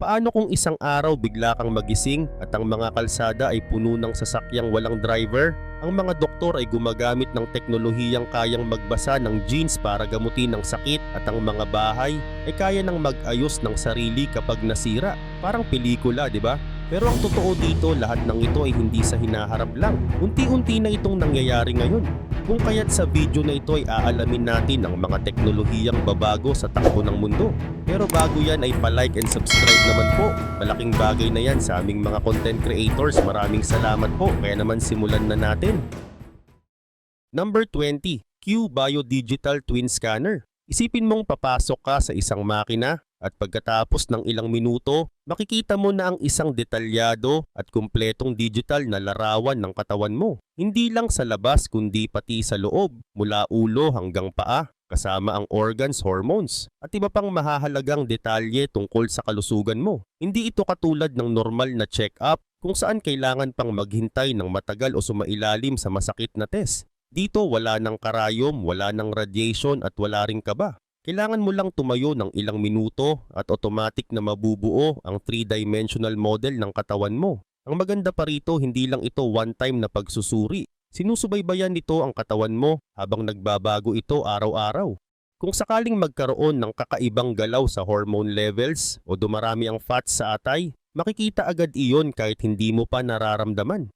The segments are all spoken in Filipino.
Paano kung isang araw bigla kang magising at ang mga kalsada ay puno ng sasakyang walang driver? Ang mga doktor ay gumagamit ng teknolohiyang kayang magbasa ng genes para gamutin ang sakit at ang mga bahay ay kaya nang mag-ayos ng sarili kapag nasira. Parang pelikula, di ba? Pero ang totoo dito, lahat ng ito ay hindi sa hinaharap lang. Unti-unti na itong nangyayari ngayon. Kung kaya't sa video na ito ay aalamin natin ang mga teknolohiyang babago sa takbo ng mundo. Pero bago yan ay pa-like and subscribe naman po. Malaking bagay na yan sa aming mga content creators. Maraming salamat po. Kaya naman simulan na natin. Number 20, Q Biodigital Twin Scanner. Isipin mong papasok ka sa isang makina at pagkatapos ng ilang minuto, makikita mo na ang isang detalyado at kumpletong digital na larawan ng katawan mo. Hindi lang sa labas kundi pati sa loob, mula ulo hanggang paa, kasama ang organs, hormones, at iba pang mahahalagang detalye tungkol sa kalusugan mo. Hindi ito katulad ng normal na check-up kung saan kailangan pang maghintay ng matagal o sumailalim sa masakit na test. Dito wala ng karayom, wala ng radiation at wala ring kaba. Kailangan mo lang tumayo ng ilang minuto at automatic na mabubuo ang three-dimensional model ng katawan mo. Ang maganda pa rito, hindi lang ito one-time na pagsusuri. Sinusubaybayan nito ang katawan mo habang nagbabago ito araw-araw. Kung sakaling magkaroon ng kakaibang galaw sa hormone levels o dumarami ang fats sa atay, makikita agad iyon kahit hindi mo pa nararamdaman.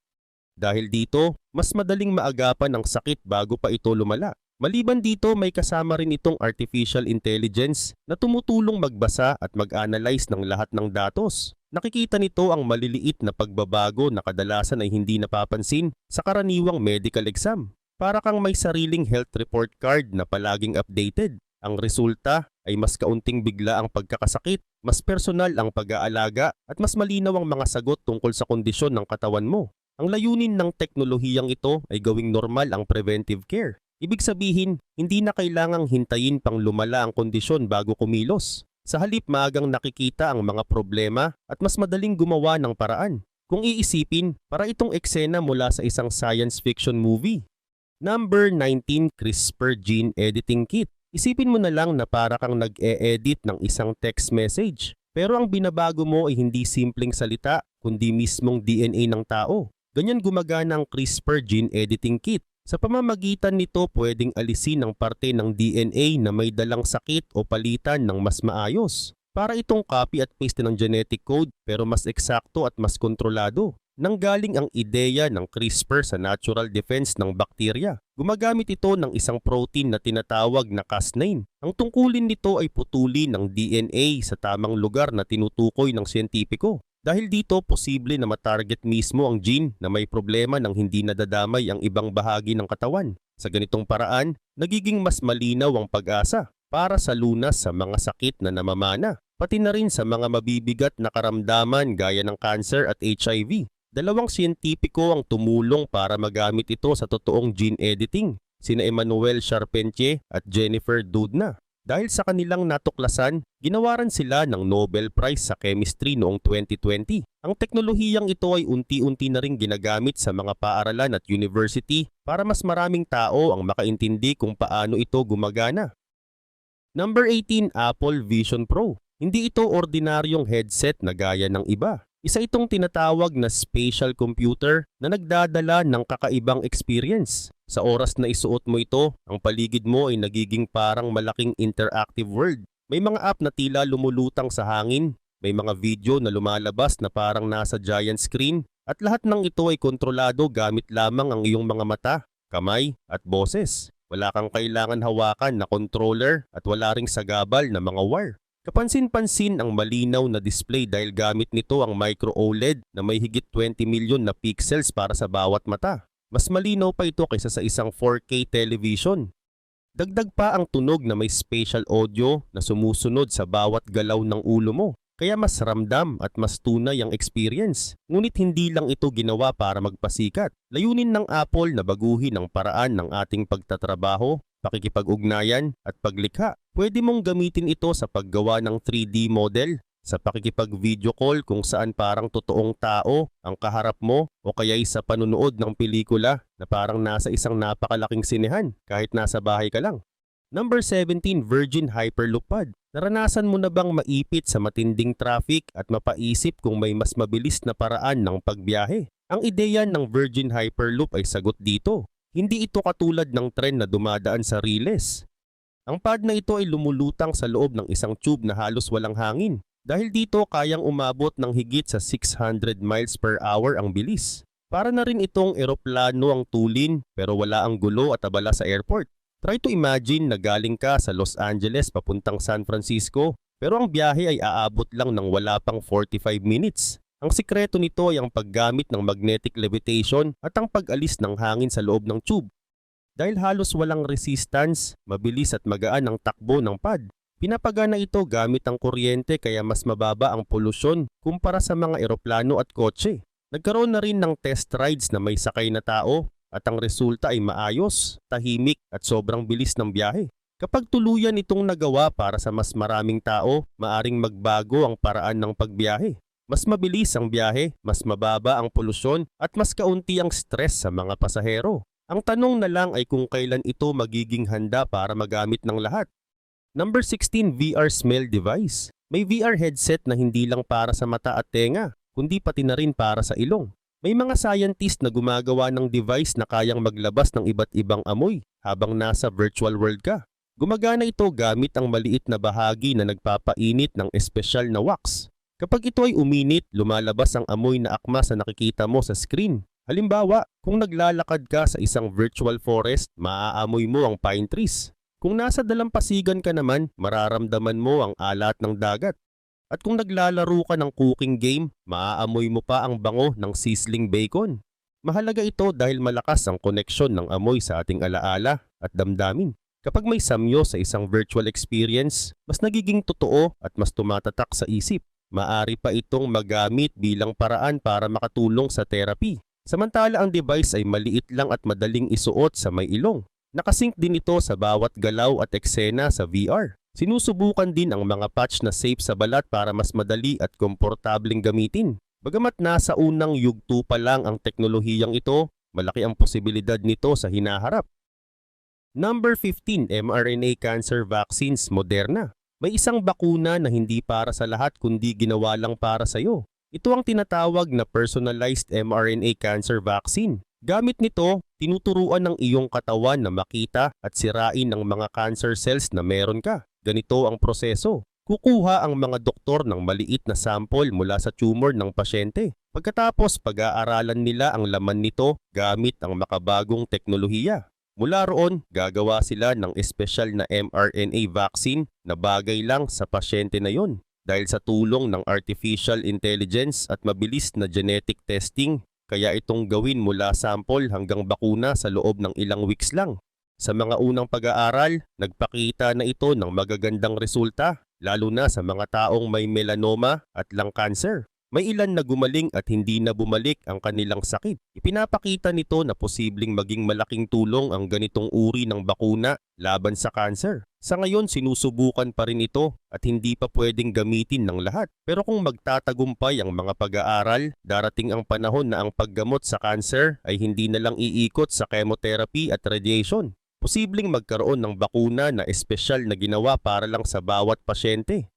Dahil dito, mas madaling maagapan ang sakit bago pa ito lumala. Maliban dito, may kasama rin itong artificial intelligence na tumutulong magbasa at mag-analyze ng lahat ng datos. Nakikita nito ang maliliit na pagbabago na kadalasan ay hindi napapansin sa karaniwang medical exam. Para kang may sariling health report card na palaging updated. Ang resulta ay mas kaunting bigla ang pagkakasakit, mas personal ang pag-aalaga at mas malinaw ang mga sagot tungkol sa kondisyon ng katawan mo. Ang layunin ng teknolohiyang ito ay gawing normal ang preventive care. Ibig sabihin, hindi na kailangang hintayin pang lumala ang kondisyon bago kumilos. Sa halip maagang nakikita ang mga problema at mas madaling gumawa ng paraan. Kung iisipin, para itong eksena mula sa isang science fiction movie. Number 19 CRISPR Gene Editing Kit. Isipin mo na lang na para kang nag-e-edit ng isang text message. Pero ang binabago mo ay hindi simpleng salita, kundi mismong DNA ng tao. Ganyan gumagana ang CRISPR Gene Editing Kit. Sa pamamagitan nito pwedeng alisin ang parte ng DNA na may dalang sakit o palitan ng mas maayos. Para itong copy at paste ng genetic code pero mas eksakto at mas kontrolado. Nanggaling ang ideya ng CRISPR sa natural defense ng bakterya. Gumagamit ito ng isang protein na tinatawag na Cas9. Ang tungkulin nito ay putulin ng DNA sa tamang lugar na tinutukoy ng siyentipiko. Dahil dito, posible na matarget mismo ang gene na may problema nang hindi nadadamay ang ibang bahagi ng katawan. Sa ganitong paraan, nagiging mas malinaw ang pag-asa para sa lunas sa mga sakit na namamana, pati na rin sa mga mabibigat na karamdaman gaya ng cancer at HIV. Dalawang siyentipiko ang tumulong para magamit ito sa totoong gene editing, sina Emmanuel Charpentier at Jennifer Doudna. Dahil sa kanilang natuklasan, ginawaran sila ng Nobel Prize sa Chemistry noong 2020. Ang teknolohiyang ito ay unti-unti na rin ginagamit sa mga paaralan at university para mas maraming tao ang makaintindi kung paano ito gumagana. Number 18, Apple Vision Pro. Hindi ito ordinaryong headset na gaya ng iba. Isa itong tinatawag na spatial computer na nagdadala ng kakaibang experience. Sa oras na isuot mo ito, ang paligid mo ay nagiging parang malaking interactive world. May mga app na tila lumulutang sa hangin, may mga video na lumalabas na parang nasa giant screen, at lahat ng ito ay kontrolado gamit lamang ang iyong mga mata, kamay, at boses. Wala kang kailangan hawakan na controller at wala ring sagabal na mga wire. Kapansin-pansin ang malinaw na display dahil gamit nito ang micro OLED na may higit 20 milyon na pixels para sa bawat mata. Mas malinaw pa ito kaysa sa isang 4K television. Dagdag pa ang tunog na may spatial audio na sumusunod sa bawat galaw ng ulo mo. Kaya mas ramdam at mas tunay ang experience. Ngunit hindi lang ito ginawa para magpasikat. Layunin ng Apple na baguhin ang paraan ng ating pagtatrabaho, pakikipag-ugnayan at paglikha. Pwede mong gamitin ito sa paggawa ng 3D model, sa pakikipag-video call kung saan parang totoong tao ang kaharap mo o kaya'y sa panunood ng pelikula na parang nasa isang napakalaking sinehan kahit nasa bahay ka lang. Number 17, Virgin Hyperloop Pad. Naranasan mo na bang maipit sa matinding traffic at mapaisip kung may mas mabilis na paraan ng pagbiyahe? Ang ideya ng Virgin Hyperloop ay sagot dito. Hindi ito katulad ng tren na dumadaan sa riles. Ang pad na ito ay lumulutang sa loob ng isang tube na halos walang hangin. Dahil dito kayang umabot ng higit sa 600 miles per hour ang bilis. Para na rin itong eroplano ang tulin pero wala ang gulo at abala sa airport. Try to imagine na galing ka sa Los Angeles papuntang San Francisco pero ang biyahe ay aabot lang ng wala pang 45 minutes. Ang sikreto nito ay ang paggamit ng magnetic levitation at ang pag-alis ng hangin sa loob ng tube. Dahil halos walang resistance, mabilis at magaan ang takbo ng pad. Pinapagana ito gamit ang kuryente kaya mas mababa ang polusyon kumpara sa mga eroplano at kotse. Nagkaroon na rin ng test rides na may sakay na tao at ang resulta ay maayos, tahimik at sobrang bilis ng biyahe. Kapag tuluyan itong nagawa para sa mas maraming tao, maaring magbago ang paraan ng pagbiyahe. Mas mabilis ang biyahe, mas mababa ang polusyon at mas kaunti ang stress sa mga pasahero. Ang tanong na lang ay kung kailan ito magiging handa para magamit ng lahat. Number 16 VR Smell Device. May VR headset na hindi lang para sa mata at tenga, kundi pati na rin para sa ilong. May mga scientist na gumagawa ng device na kayang maglabas ng iba't ibang amoy habang nasa virtual world ka. Gumagana ito gamit ang maliit na bahagi na nagpapainit ng espesyal na wax. Kapag ito ay uminit, lumalabas ang amoy na akma sa nakikita mo sa screen. Halimbawa, kung naglalakad ka sa isang virtual forest, maaamoy mo ang pine trees. Kung nasa dalampasigan ka naman, mararamdaman mo ang alat ng dagat. At kung naglalaro ka ng cooking game, maaamoy mo pa ang bango ng sizzling bacon. Mahalaga ito dahil malakas ang koneksyon ng amoy sa ating alaala at damdamin. Kapag may samyo sa isang virtual experience, mas nagiging totoo at mas tumatatak sa isip. Maari pa itong magamit bilang paraan para makatulong sa therapy. Samantala ang device ay maliit lang at madaling isuot sa may ilong. Nakasync din ito sa bawat galaw at eksena sa VR. Sinusubukan din ang mga patch na safe sa balat para mas madali at komportabling gamitin. Bagamat nasa unang yugto pa lang ang teknolohiyang ito, malaki ang posibilidad nito sa hinaharap. Number 15, mRNA cancer vaccines Moderna. May isang bakuna na hindi para sa lahat kundi ginawa lang para sa iyo. Ito ang tinatawag na personalized mRNA cancer vaccine. Gamit nito, tinuturuan ng iyong katawan na makita at sirain ang mga cancer cells na meron ka. Ganito ang proseso. Kukuha ang mga doktor ng maliit na sample mula sa tumor ng pasyente. Pagkatapos pag-aaralan nila ang laman nito gamit ang makabagong teknolohiya. Mula roon, gagawa sila ng espesyal na mRNA vaccine na bagay lang sa pasyente na yon. Dahil sa tulong ng artificial intelligence at mabilis na genetic testing, kaya itong gawin mula sample hanggang bakuna sa loob ng ilang weeks lang. Sa mga unang pag-aaral, nagpakita na ito ng magagandang resulta, lalo na sa mga taong may melanoma at lung cancer. May ilan na gumaling at hindi na bumalik ang kanilang sakit. Ipinapakita nito na posibleng maging malaking tulong ang ganitong uri ng bakuna laban sa cancer. Sa ngayon sinusubukan pa rin ito at hindi pa pwedeng gamitin ng lahat. Pero kung magtatagumpay ang mga pag-aaral, darating ang panahon na ang paggamot sa cancer ay hindi na lang iikot sa chemotherapy at radiation posibleng magkaroon ng bakuna na espesyal na ginawa para lang sa bawat pasyente.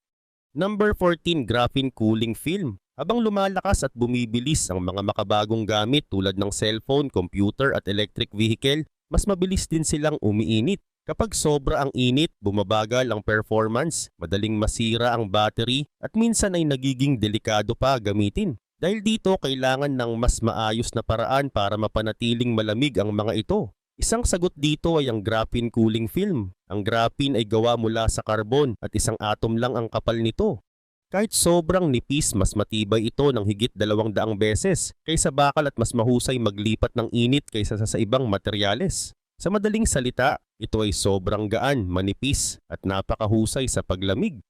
Number 14, graphene cooling film. Habang lumalakas at bumibilis ang mga makabagong gamit tulad ng cellphone, computer at electric vehicle, mas mabilis din silang umiinit. Kapag sobra ang init, bumabagal ang performance, madaling masira ang battery at minsan ay nagiging delikado pa gamitin. Dahil dito, kailangan ng mas maayos na paraan para mapanatiling malamig ang mga ito. Isang sagot dito ay ang graphene cooling film. Ang graphene ay gawa mula sa carbon at isang atom lang ang kapal nito. Kahit sobrang nipis, mas matibay ito ng higit dalawang daang beses kaysa bakal at mas mahusay maglipat ng init kaysa sa ibang materyales. Sa madaling salita, ito ay sobrang gaan, manipis at napakahusay sa paglamig.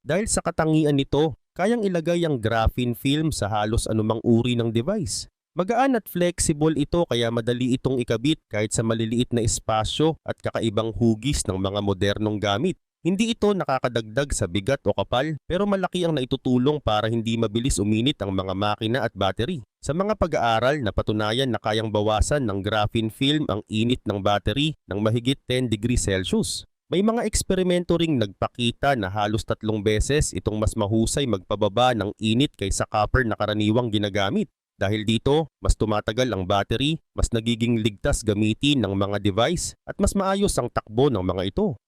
Dahil sa katangian nito, kayang ilagay ang graphene film sa halos anumang uri ng device. Magaan at flexible ito kaya madali itong ikabit kahit sa maliliit na espasyo at kakaibang hugis ng mga modernong gamit. Hindi ito nakakadagdag sa bigat o kapal pero malaki ang naitutulong para hindi mabilis uminit ang mga makina at battery. Sa mga pag-aaral na patunayan na kayang bawasan ng graphene film ang init ng battery ng mahigit 10 degrees Celsius. May mga eksperimento ring nagpakita na halos tatlong beses itong mas mahusay magpababa ng init kaysa copper na karaniwang ginagamit. Dahil dito, mas tumatagal ang battery, mas nagiging ligtas gamitin ng mga device at mas maayos ang takbo ng mga ito.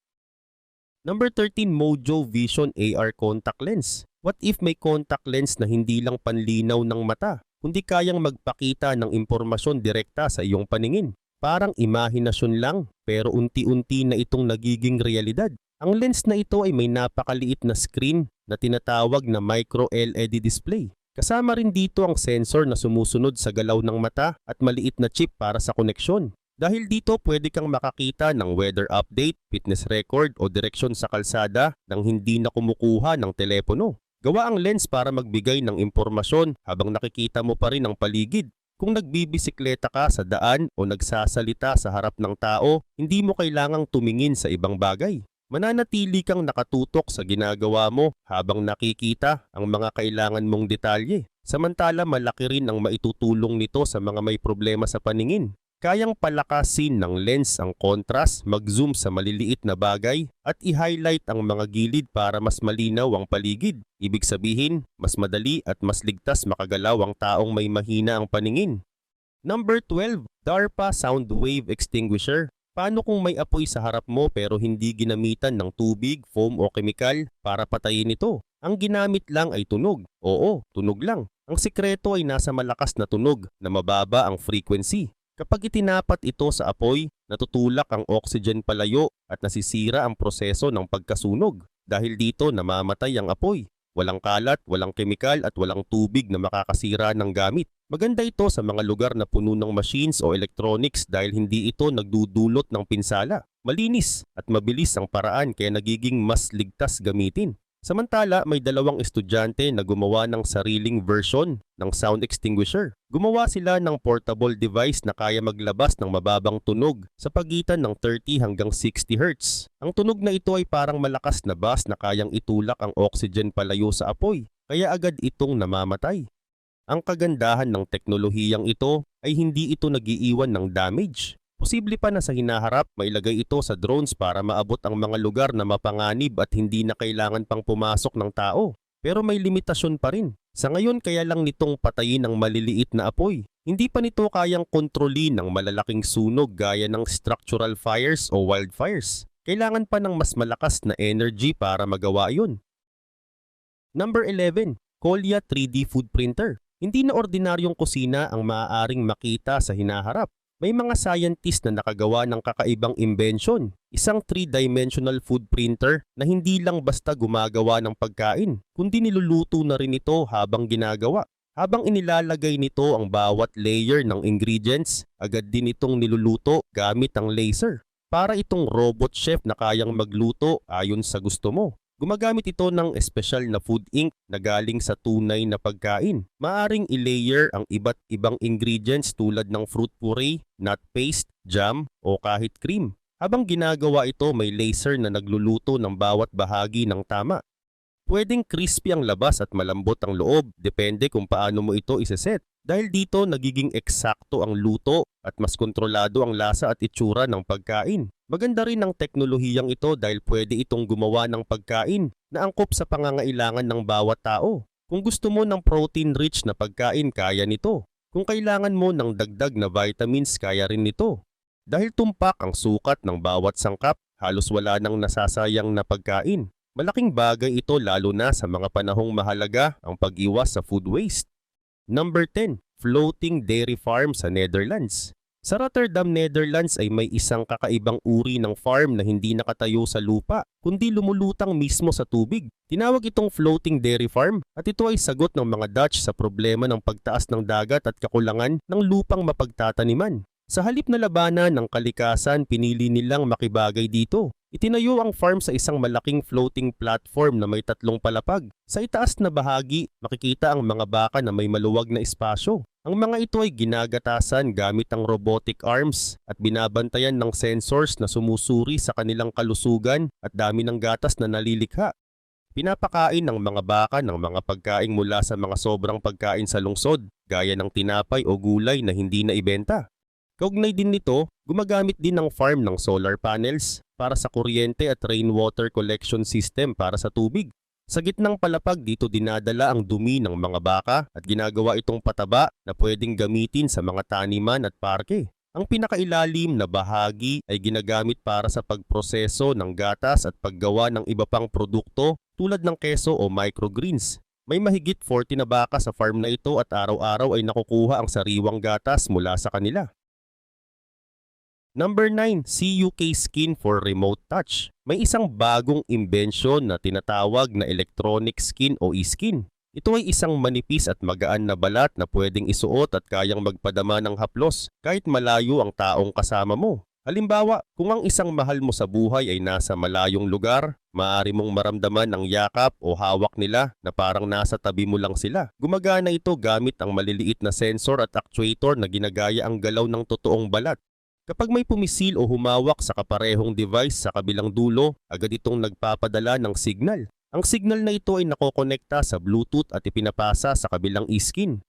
Number 13, Mojo Vision AR Contact Lens. What if may contact lens na hindi lang panlinaw ng mata, kundi kayang magpakita ng impormasyon direkta sa iyong paningin? Parang imahinasyon lang, pero unti-unti na itong nagiging realidad. Ang lens na ito ay may napakaliit na screen na tinatawag na micro LED display. Kasama rin dito ang sensor na sumusunod sa galaw ng mata at maliit na chip para sa koneksyon. Dahil dito pwede kang makakita ng weather update, fitness record o direksyon sa kalsada nang hindi na kumukuha ng telepono. Gawa ang lens para magbigay ng impormasyon habang nakikita mo pa rin ang paligid. Kung nagbibisikleta ka sa daan o nagsasalita sa harap ng tao, hindi mo kailangang tumingin sa ibang bagay. Mananatili kang nakatutok sa ginagawa mo habang nakikita ang mga kailangan mong detalye. Samantala malaki rin ang maitutulong nito sa mga may problema sa paningin. Kayang palakasin ng lens ang contrast, mag-zoom sa maliliit na bagay at i-highlight ang mga gilid para mas malinaw ang paligid. Ibig sabihin, mas madali at mas ligtas makagalaw ang taong may mahina ang paningin. Number 12, DARPA Sound Wave Extinguisher. Paano kung may apoy sa harap mo pero hindi ginamitan ng tubig, foam o kemikal para patayin ito? Ang ginamit lang ay tunog. Oo, tunog lang. Ang sikreto ay nasa malakas na tunog na mababa ang frequency. Kapag itinapat ito sa apoy, natutulak ang oxygen palayo at nasisira ang proseso ng pagkasunog. Dahil dito namamatay ang apoy. Walang kalat, walang kemikal at walang tubig na makakasira ng gamit. Maganda ito sa mga lugar na puno ng machines o electronics dahil hindi ito nagdudulot ng pinsala. Malinis at mabilis ang paraan kaya nagiging mas ligtas gamitin. Samantala, may dalawang estudyante na gumawa ng sariling version ng sound extinguisher. Gumawa sila ng portable device na kaya maglabas ng mababang tunog sa pagitan ng 30 hanggang 60 Hz. Ang tunog na ito ay parang malakas na bass na kayang itulak ang oxygen palayo sa apoy, kaya agad itong namamatay. Ang kagandahan ng teknolohiyang ito ay hindi ito nagiiwan ng damage. Posible pa na sa hinaharap mailagay ito sa drones para maabot ang mga lugar na mapanganib at hindi na kailangan pang pumasok ng tao. Pero may limitasyon pa rin. Sa ngayon kaya lang nitong patayin ang maliliit na apoy. Hindi pa nito kayang kontrolin ng malalaking sunog gaya ng structural fires o wildfires. Kailangan pa ng mas malakas na energy para magawa iyon. Number 11, Kolya 3D Food Printer. Hindi na ordinaryong kusina ang maaaring makita sa hinaharap. May mga scientist na nakagawa ng kakaibang invention, isang three-dimensional food printer na hindi lang basta gumagawa ng pagkain, kundi niluluto na rin ito habang ginagawa. Habang inilalagay nito ang bawat layer ng ingredients, agad din itong niluluto gamit ang laser. Para itong robot chef na kayang magluto ayon sa gusto mo. Gumagamit ito ng espesyal na food ink na galing sa tunay na pagkain. Maaring i-layer ang iba't ibang ingredients tulad ng fruit puree, nut paste, jam o kahit cream. Habang ginagawa ito may laser na nagluluto ng bawat bahagi ng tama. Pwedeng crispy ang labas at malambot ang loob, depende kung paano mo ito iseset. Dahil dito nagiging eksakto ang luto at mas kontrolado ang lasa at itsura ng pagkain. Maganda rin ang teknolohiyang ito dahil pwede itong gumawa ng pagkain na angkop sa pangangailangan ng bawat tao. Kung gusto mo ng protein-rich na pagkain, kaya nito. Kung kailangan mo ng dagdag na vitamins, kaya rin nito. Dahil tumpak ang sukat ng bawat sangkap, halos wala nang nasasayang na pagkain. Malaking bagay ito lalo na sa mga panahong mahalaga ang pag-iwas sa food waste. Number 10, Floating Dairy Farm sa Netherlands. Sa Rotterdam, Netherlands ay may isang kakaibang uri ng farm na hindi nakatayo sa lupa, kundi lumulutang mismo sa tubig. Tinawag itong floating dairy farm at ito ay sagot ng mga Dutch sa problema ng pagtaas ng dagat at kakulangan ng lupang mapagtataniman. Sa halip na labanan ng kalikasan, pinili nilang makibagay dito. Itinayo ang farm sa isang malaking floating platform na may tatlong palapag. Sa itaas na bahagi, makikita ang mga baka na may maluwag na espasyo. Ang mga ito ay ginagatasan gamit ang robotic arms at binabantayan ng sensors na sumusuri sa kanilang kalusugan at dami ng gatas na nalilikha. Pinapakain ng mga baka ng mga pagkain mula sa mga sobrang pagkain sa lungsod, gaya ng tinapay o gulay na hindi na ibenta. Kaugnay din nito, gumagamit din ng farm ng solar panels para sa kuryente at rainwater collection system para sa tubig. Sa gitnang palapag dito dinadala ang dumi ng mga baka at ginagawa itong pataba na pwedeng gamitin sa mga taniman at parke. Ang pinakailalim na bahagi ay ginagamit para sa pagproseso ng gatas at paggawa ng iba pang produkto tulad ng keso o microgreens. May mahigit 40 na baka sa farm na ito at araw-araw ay nakukuha ang sariwang gatas mula sa kanila. Number 9, CUK Skin for Remote Touch. May isang bagong imbensyon na tinatawag na electronic skin o e-skin. Ito ay isang manipis at magaan na balat na pwedeng isuot at kayang magpadama ng haplos kahit malayo ang taong kasama mo. Halimbawa, kung ang isang mahal mo sa buhay ay nasa malayong lugar, maaari mong maramdaman ang yakap o hawak nila na parang nasa tabi mo lang sila. Gumagana ito gamit ang maliliit na sensor at actuator na ginagaya ang galaw ng totoong balat. Kapag may pumisil o humawak sa kaparehong device sa kabilang dulo, agad itong nagpapadala ng signal. Ang signal na ito ay nakokonekta sa Bluetooth at ipinapasa sa kabilang e-skin.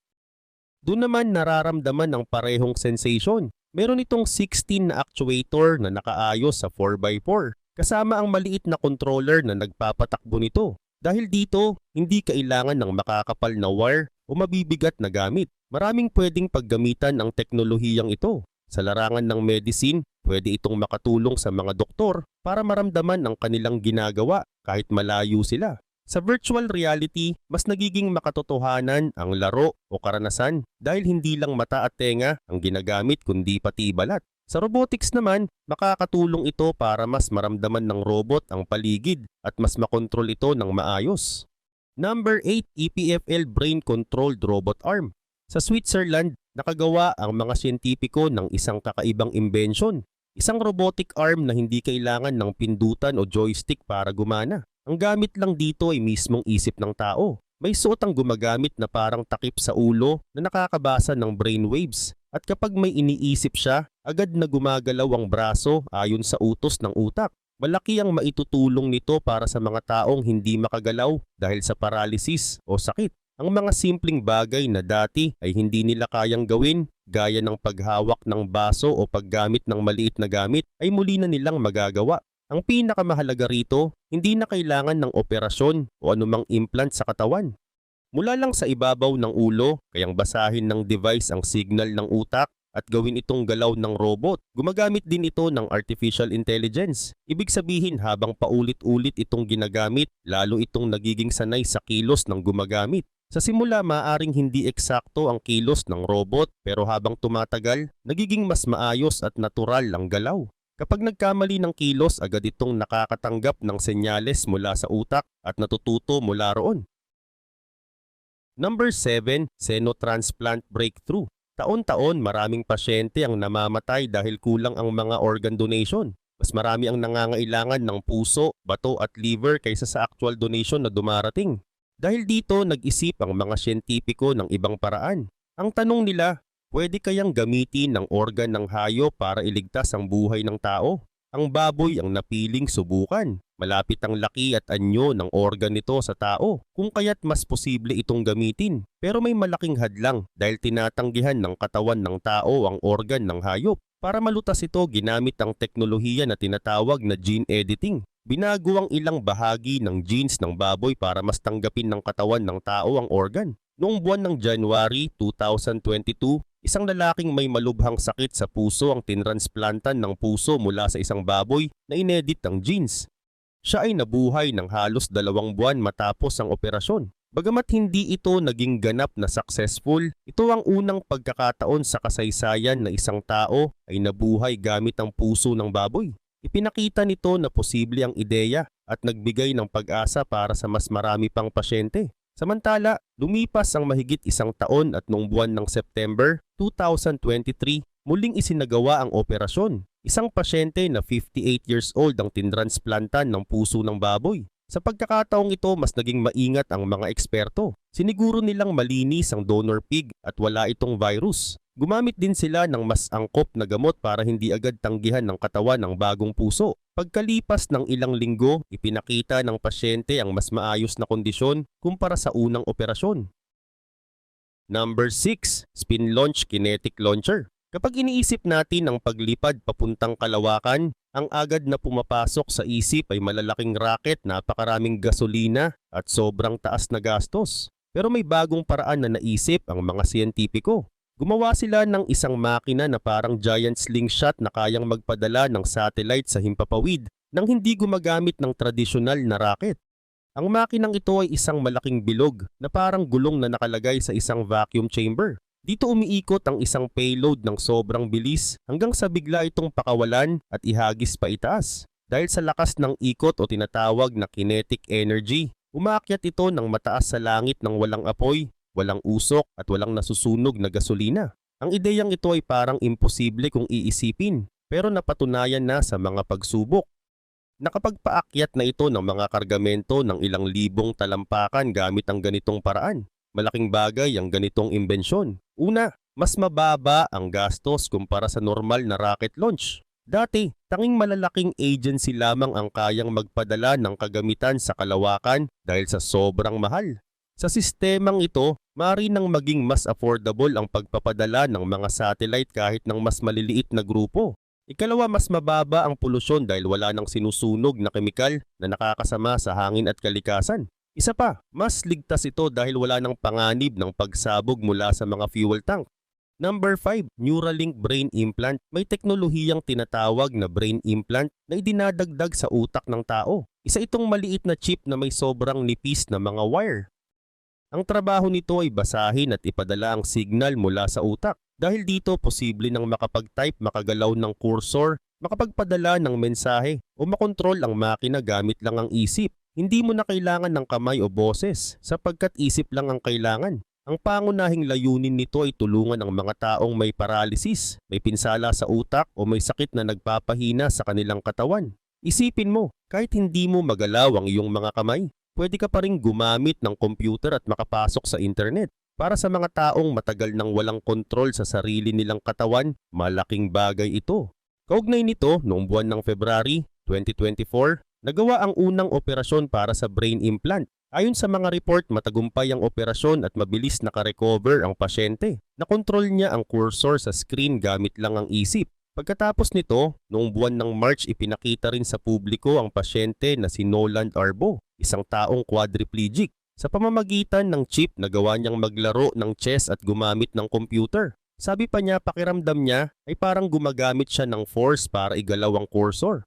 Doon naman nararamdaman ng parehong sensation. Meron itong 16 na actuator na nakaayos sa 4x4 kasama ang maliit na controller na nagpapatakbo nito. Dahil dito, hindi kailangan ng makakapal na wire o mabibigat na gamit. Maraming pwedeng paggamitan ang teknolohiyang ito. Sa larangan ng medicine, pwede itong makatulong sa mga doktor para maramdaman ang kanilang ginagawa kahit malayo sila. Sa virtual reality, mas nagiging makatotohanan ang laro o karanasan dahil hindi lang mata at tenga ang ginagamit kundi pati balat. Sa robotics naman, makakatulong ito para mas maramdaman ng robot ang paligid at mas makontrol ito ng maayos. Number 8, EPFL Brain Controlled Robot Arm. Sa Switzerland, nakagawa ang mga siyentipiko ng isang kakaibang imbensyon. Isang robotic arm na hindi kailangan ng pindutan o joystick para gumana. Ang gamit lang dito ay mismong isip ng tao. May suot ang gumagamit na parang takip sa ulo na nakakabasa ng brainwaves. At kapag may iniisip siya, agad na gumagalaw ang braso ayon sa utos ng utak. Malaki ang maitutulong nito para sa mga taong hindi makagalaw dahil sa paralysis o sakit. Ang mga simpleng bagay na dati ay hindi nila kayang gawin, gaya ng paghawak ng baso o paggamit ng maliit na gamit, ay muli na nilang magagawa. Ang pinakamahalaga rito, hindi na kailangan ng operasyon o anumang implant sa katawan. Mula lang sa ibabaw ng ulo, kayang basahin ng device ang signal ng utak at gawin itong galaw ng robot. Gumagamit din ito ng artificial intelligence. Ibig sabihin habang paulit-ulit itong ginagamit, lalo itong nagiging sanay sa kilos ng gumagamit. Sa simula maaring hindi eksakto ang kilos ng robot pero habang tumatagal, nagiging mas maayos at natural ang galaw. Kapag nagkamali ng kilos, agad itong nakakatanggap ng senyales mula sa utak at natututo mula roon. Number 7, Xenotransplant Breakthrough. Taon-taon maraming pasyente ang namamatay dahil kulang ang mga organ donation. Mas marami ang nangangailangan ng puso, bato at liver kaysa sa actual donation na dumarating. Dahil dito nag-isip ang mga siyentipiko ng ibang paraan. Ang tanong nila, pwede kayang gamitin ng organ ng hayop para iligtas ang buhay ng tao? Ang baboy ang napiling subukan. Malapit ang laki at anyo ng organ nito sa tao, kung kaya't mas posible itong gamitin. Pero may malaking hadlang dahil tinatanggihan ng katawan ng tao ang organ ng hayop. Para malutas ito, ginamit ang teknolohiya na tinatawag na gene editing. Binago ang ilang bahagi ng genes ng baboy para mas tanggapin ng katawan ng tao ang organ. Noong buwan ng January 2022, isang lalaking may malubhang sakit sa puso ang tinransplantan ng puso mula sa isang baboy na inedit ang genes. Siya ay nabuhay ng halos dalawang buwan matapos ang operasyon. Bagamat hindi ito naging ganap na successful, ito ang unang pagkakataon sa kasaysayan na isang tao ay nabuhay gamit ang puso ng baboy. Ipinakita nito na posible ang ideya at nagbigay ng pag-asa para sa mas marami pang pasyente. Samantala, lumipas ang mahigit isang taon at noong buwan ng September 2023, muling isinagawa ang operasyon. Isang pasyente na 58 years old ang tinransplantan ng puso ng baboy. Sa pagkakataong ito, mas naging maingat ang mga eksperto. Siniguro nilang malinis ang donor pig at wala itong virus. Gumamit din sila ng mas angkop na gamot para hindi agad tanggihan ng katawan ng bagong puso. Pagkalipas ng ilang linggo, ipinakita ng pasyente ang mas maayos na kondisyon kumpara sa unang operasyon. Number 6, Spin Launch Kinetic Launcher. Kapag iniisip natin ang paglipad papuntang kalawakan, ang agad na pumapasok sa isip ay malalaking racket, napakaraming gasolina at sobrang taas na gastos. Pero may bagong paraan na naisip ang mga siyentipiko. Gumawa sila ng isang makina na parang giant slingshot na kayang magpadala ng satellite sa himpapawid nang hindi gumagamit ng tradisyonal na rocket. Ang makinang ito ay isang malaking bilog na parang gulong na nakalagay sa isang vacuum chamber. Dito umiikot ang isang payload ng sobrang bilis hanggang sa bigla itong pakawalan at ihagis pa itaas. Dahil sa lakas ng ikot o tinatawag na kinetic energy, umaakyat ito ng mataas sa langit ng walang apoy, walang usok at walang nasusunog na gasolina. Ang ideyang ito ay parang imposible kung iisipin pero napatunayan na sa mga pagsubok. Nakapagpaakyat na ito ng mga kargamento ng ilang libong talampakan gamit ang ganitong paraan. Malaking bagay ang ganitong imbensyon. Una, mas mababa ang gastos kumpara sa normal na rocket launch. Dati, tanging malalaking agency lamang ang kayang magpadala ng kagamitan sa kalawakan dahil sa sobrang mahal. Sa sistemang ito, mari nang maging mas affordable ang pagpapadala ng mga satellite kahit ng mas maliliit na grupo. Ikalawa, mas mababa ang polusyon dahil wala nang sinusunog na kemikal na nakakasama sa hangin at kalikasan. Isa pa, mas ligtas ito dahil wala nang panganib ng pagsabog mula sa mga fuel tank. Number 5, Neuralink Brain Implant. May teknolohiyang tinatawag na brain implant na idinadagdag sa utak ng tao. Isa itong maliit na chip na may sobrang nipis na mga wire. Ang trabaho nito ay basahin at ipadala ang signal mula sa utak. Dahil dito, posible nang makapag-type, makagalaw ng cursor, makapagpadala ng mensahe o makontrol ang makina gamit lang ang isip. Hindi mo na kailangan ng kamay o boses sapagkat isip lang ang kailangan. Ang pangunahing layunin nito ay tulungan ang mga taong may paralysis, may pinsala sa utak o may sakit na nagpapahina sa kanilang katawan. Isipin mo, kahit hindi mo magalaw ang iyong mga kamay, pwede ka pa rin gumamit ng computer at makapasok sa internet. Para sa mga taong matagal nang walang kontrol sa sarili nilang katawan, malaking bagay ito. Kaugnay nito, noong buwan ng February 2024, nagawa ang unang operasyon para sa brain implant. Ayon sa mga report, matagumpay ang operasyon at mabilis nakarecover ang pasyente. Nakontrol niya ang cursor sa screen gamit lang ang isip. Pagkatapos nito, noong buwan ng March ipinakita rin sa publiko ang pasyente na si Noland Arbo, isang taong quadriplegic. Sa pamamagitan ng chip, nagawa niyang maglaro ng chess at gumamit ng computer. Sabi pa niya pakiramdam niya ay parang gumagamit siya ng force para igalaw ang cursor.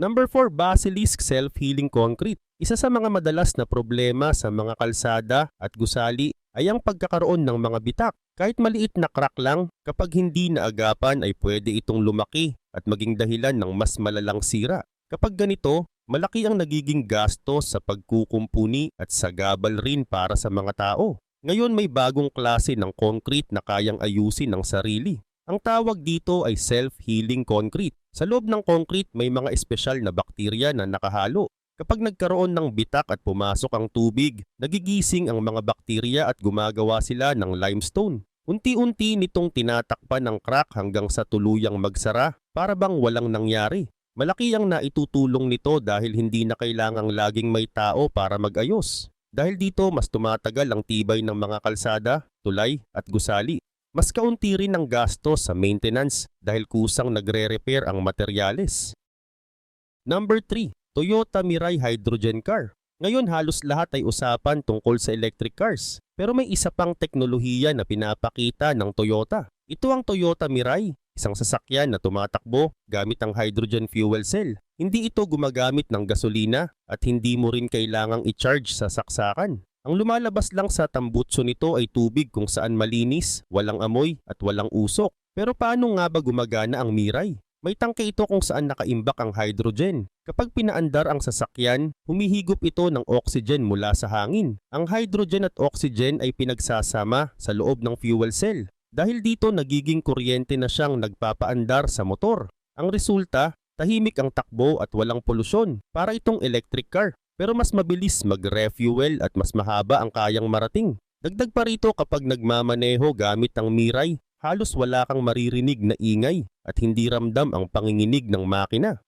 Number 4, Basilisk Self-Healing Concrete. Isa sa mga madalas na problema sa mga kalsada at gusali ay ang pagkakaroon ng mga bitak. Kahit maliit na crack lang, kapag hindi naagapan ay pwede itong lumaki at maging dahilan ng mas malalang sira. Kapag ganito, malaki ang nagiging gastos sa pagkukumpuni at sagabal rin para sa mga tao. Ngayon may bagong klase ng concrete na kayang ayusin ng sarili. Ang tawag dito ay self-healing concrete. Sa loob ng concrete may mga espesyal na bakterya na nakahalo. Kapag nagkaroon ng bitak at pumasok ang tubig, nagigising ang mga bakterya at gumagawa sila ng limestone. Unti-unti nitong tinatakpan ng crack hanggang sa tuluyang magsara para bang walang nangyari. Malaki ang naitutulong nito dahil hindi na kailangang laging may tao para mag-ayos. Dahil dito mas tumatagal ang tibay ng mga kalsada, tulay at gusali. Mas kaunti rin ang gastos sa maintenance dahil kusang nagre-repair ang materyales. Number 3, Toyota Mirai Hydrogen Car. Ngayon halos lahat ay usapan tungkol sa electric cars. Pero may isa pang teknolohiya na pinapakita ng Toyota. Ito ang Toyota Mirai, isang sasakyan na tumatakbo gamit ang hydrogen fuel cell. Hindi ito gumagamit ng gasolina at hindi mo rin kailangang i-charge sa saksakan. Ang lumalabas lang sa tambutso nito ay tubig kung saan malinis, walang amoy at walang usok. Pero paano nga ba gumagana ang Mirai? May tangke ito kung saan nakaimbak ang hydrogen. Kapag pinaandar ang sasakyan, humihigop ito ng oxygen mula sa hangin. Ang hydrogen at oxygen ay pinagsasama sa loob ng fuel cell. Dahil dito nagiging kuryente na siyang nagpapaandar sa motor. Ang resulta, tahimik ang takbo at walang polusyon para itong electric car. Pero mas mabilis mag-refuel at mas mahaba ang kayang marating. Dagdag pa rito kapag nagmamaneho gamit ang Mirai, halos wala kang maririnig na ingay at hindi ramdam ang panginginig ng makina.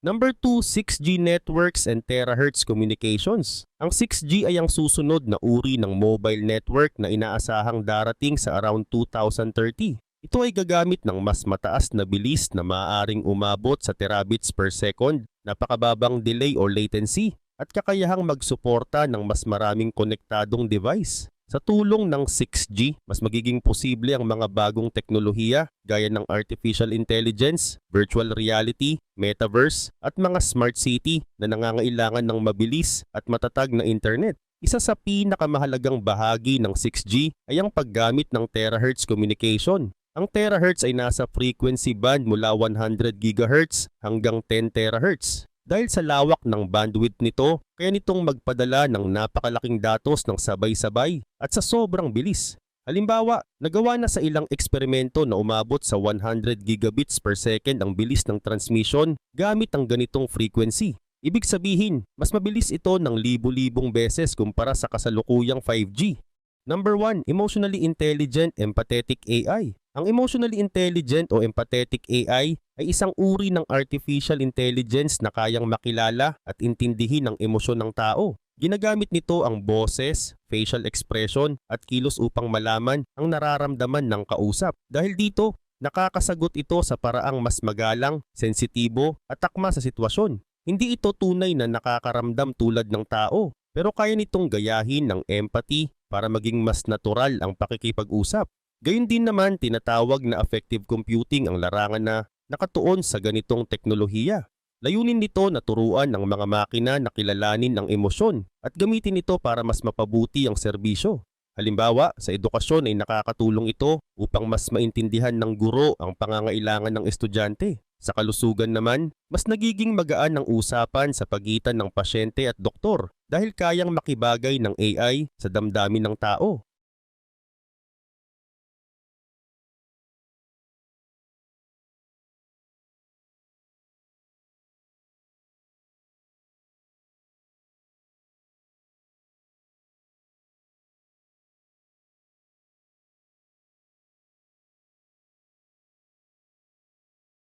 Number 2, 6G networks and terahertz communications. Ang 6G ay ang susunod na uri ng mobile network na inaasahang darating sa around 2030. Ito ay gagamit ng mas mataas na bilis na maaaring umabot sa terabits per second, napakababang delay or latency, at kakayahang magsuporta ng mas maraming konektadong device. Sa tulong ng 6G, mas magiging posible ang mga bagong teknolohiya gaya ng artificial intelligence, virtual reality, metaverse, at mga smart city na nangangailangan ng mabilis at matatag na internet. Isa sa pinakamahalagang bahagi ng 6G ay ang paggamit ng terahertz communication. Ang terahertz ay nasa frequency band mula 100 GHz hanggang 10 terahertz. Dahil sa lawak ng bandwidth nito, kaya nitong magpadala ng napakalaking datos ng sabay-sabay at sa sobrang bilis. Halimbawa, nagawa na sa ilang eksperimento na umabot sa 100 gigabits per second ang bilis ng transmission gamit ang ganitong frequency. Ibig sabihin, mas mabilis ito ng libu-libong beses kumpara sa kasalukuyang 5G. Number 1, emotionally intelligent empathetic AI. Ang emotionally intelligent o empathetic AI ay isang uri ng artificial intelligence na kayang makilala at intindihin ang emosyon ng tao. Ginagamit nito ang boses, facial expression at kilos upang malaman ang nararamdaman ng kausap. Dahil dito, nakakasagot ito sa paraang mas magalang, sensitibo at akma sa sitwasyon. Hindi ito tunay na nakakaramdam tulad ng tao, pero kaya nitong gayahin ng empathy para maging mas natural ang pakikipag-usap. Gayun din naman tinatawag na affective computing ang larangan na nakatuon sa ganitong teknolohiya. Layunin nito na turuan ng mga makina na kilalanin ang emosyon at gamitin ito para mas mapabuti ang serbisyo. Halimbawa, sa edukasyon ay nakakatulong ito upang mas maintindihan ng guro ang pangangailangan ng estudyante. Sa kalusugan naman, mas nagiging magaan ang usapan sa pagitan ng pasyente at doktor dahil kayang makibagay ng AI sa damdamin ng tao.